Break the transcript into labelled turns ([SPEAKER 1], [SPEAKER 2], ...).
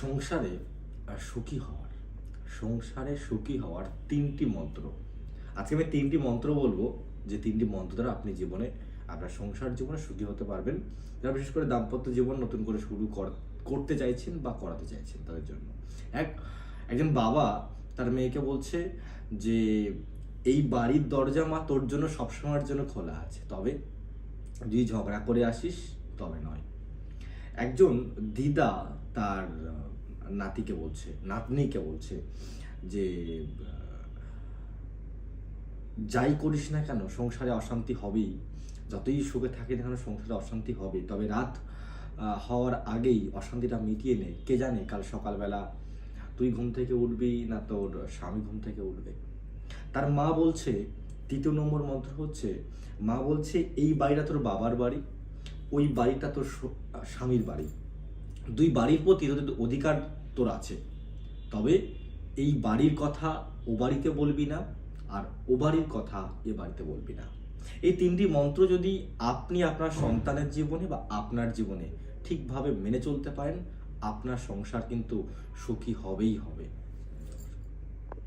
[SPEAKER 1] সংসারে সুখী হওয়ার, সংসারে সুখী হওয়ার তিনটি মন্ত্র। আজকে আমি তিনটি মন্ত্র বলব, যে তিনটি মন্ত্র দ্বারা আপনি জীবনে, আপনার সংসার জীবনে সুখী হতে পারবেন। যারা বিশেষ করে দাম্পত্য জীবন নতুন করে শুরু কর- করতে চাইছেন বা করাতে চাইছেন তাদের জন্য। এক, একজন বাবা তার মেয়েকে বলছে যে, এই বাড়ির দরজা মা তোর জন্য সবসময়ের জন্য খোলা আছে, তবে যদি ঝগড়া করে আসিস, তবে নয়। একজন দিদা তার নাতিকে বলছে, নাতনিকে বলছে যে যাই করিস না কেন, সংসারে অশান্তি হবেই। যতই সুখে থাকি না কেন, সংসারে অশান্তি হবে তবে রাত হওয়ার আগেই অশান্তিটা মিটিয়ে নে। কে জানে, কাল সকালবেলা তুই ঘুম থেকে উঠবি না তোর স্বামী ঘুম থেকে উঠবে। তার মা বলছে, তৃতীয় নম্বর মন্ত্র হচ্ছে, মা বলছে, এই বাড়িটা তোর বাবার বাড়ি, ওই বাড়িটা তোর স্বামীর বাড়ি। দুই বাড়ির প্রতি তোদের অধিকার তোর আছে। তবে এই বাড়ির কথা ও বাড়িতে বলবি না আর ও বাড়ির কথা এ বাড়িতে বলবি না। এই তিনটি মন্ত্র যদি আপনি আপনার সন্তানের জীবনে বা আপনার জীবনে ঠিকভাবে মেনে চলতে পারেন, আপনার সংসার কিন্তু সুখী হবেই হবে।